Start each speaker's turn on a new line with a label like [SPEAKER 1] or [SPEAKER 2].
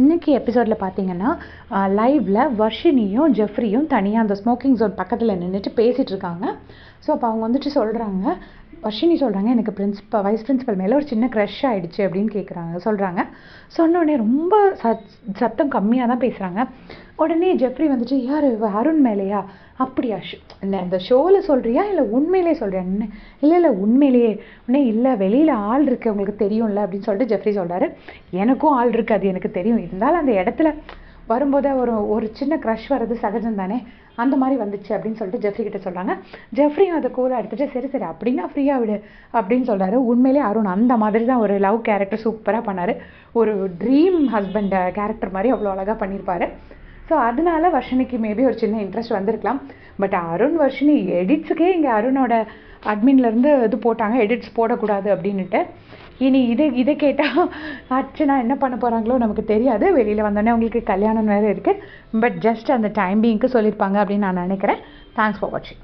[SPEAKER 1] இன்னைக்கு எபிசோடில் பார்த்தீங்கன்னா லைவில் வர்ஷினியும் ஜெஃப்ரியும் தனியாக அந்த ஸ்மோக்கிங் ஜோன் பக்கத்தில் நின்றுட்டு பேசிகிட்டு இருக்காங்க. ஸோ அப்போ அவங்க வந்துட்டு சொல்கிறாங்க வர்ஷினி சொல்கிறாங்க எனக்கு பிரின்சிபல் வைஸ் பிரின்சிபல் மேலே ஒரு சின்ன க்ரஷ் ஆகிடுச்சு அப்படின்னு கேட்குறாங்க சொல்கிறாங்க சொன்னோடனே ரொம்ப சத் சத்தம் கம்மியாக தான் பேசுகிறாங்க உடனே ஜெஃப்ரி வந்துட்டு யார் அருண் மேலேயா? அப்படியா ஷோ இந்த ஷோவில் சொல்கிறியா இல்லை உண்மையிலே சொல்கிறியா இல்லை இல்லை உண்மையிலேயே. உடனே இல்லை வெளியில் ஆள் இருக்குது உங்களுக்கு தெரியும்ல அப்படின்னு சொல்லிட்டு ஜெஃப்ரி சொல்கிறாரு எனக்கும் ஆள் இருக்குது அது எனக்கு தெரியும். இருந்தாலும் அந்த இடத்துல வரும்போது ஒரு ஒரு சின்ன க்ரஷ் வர்றது சகஜம் தானே அந்த மாதிரி வந்துச்சு அப்படின்னு சொல்லிட்டு ஜெஃப்ரி கிட்ட சொல்கிறாங்க ஜெஃப்ரியும் அதை கூலாக எடுத்துட்டு சரி சரி அப்படின்னா ஃப்ரீயாக விடு அப்படின்னு சொல்கிறாரு உண்மையிலே அருண் அந்த மாதிரி தான் ஒரு லவ் கேரக்டர் சூப்பராக பண்ணார். ஒரு ட்ரீம் ஹஸ்பண்ட் கேரக்டர் மாதிரி அவ்வளோ அழகாக பண்ணியிருப்பாரு. ஸோ அதனால வர்ஷினிக்கு மேபி ஒரு சின்ன இன்ட்ரெஸ்ட் வந்திருக்கலாம். பட் அருண் வர்ஷினி எடிட்ஸுக்கே இங்கே அருணோட அட்மின்லேருந்து இது போட்டாங்க எடிட்ஸ் போடக்கூடாது அப்படின்னுட்டு. இனி இது இதை கேட்டால் அர்ச்சனா என்ன பண்ண போகிறாங்களோ நமக்கு தெரியாது. வெளியில் வந்தோடனே உங்களுக்கு கல்யாணம் வேறு இருக்குது பட் ஜஸ்ட் அந்த டைம் பீங்க்கு சொல்லியிருப்பாங்க அப்படின்னு நான் நினைக்கிறேன். தேங்க்ஸ் ஃபார் வாட்சிங்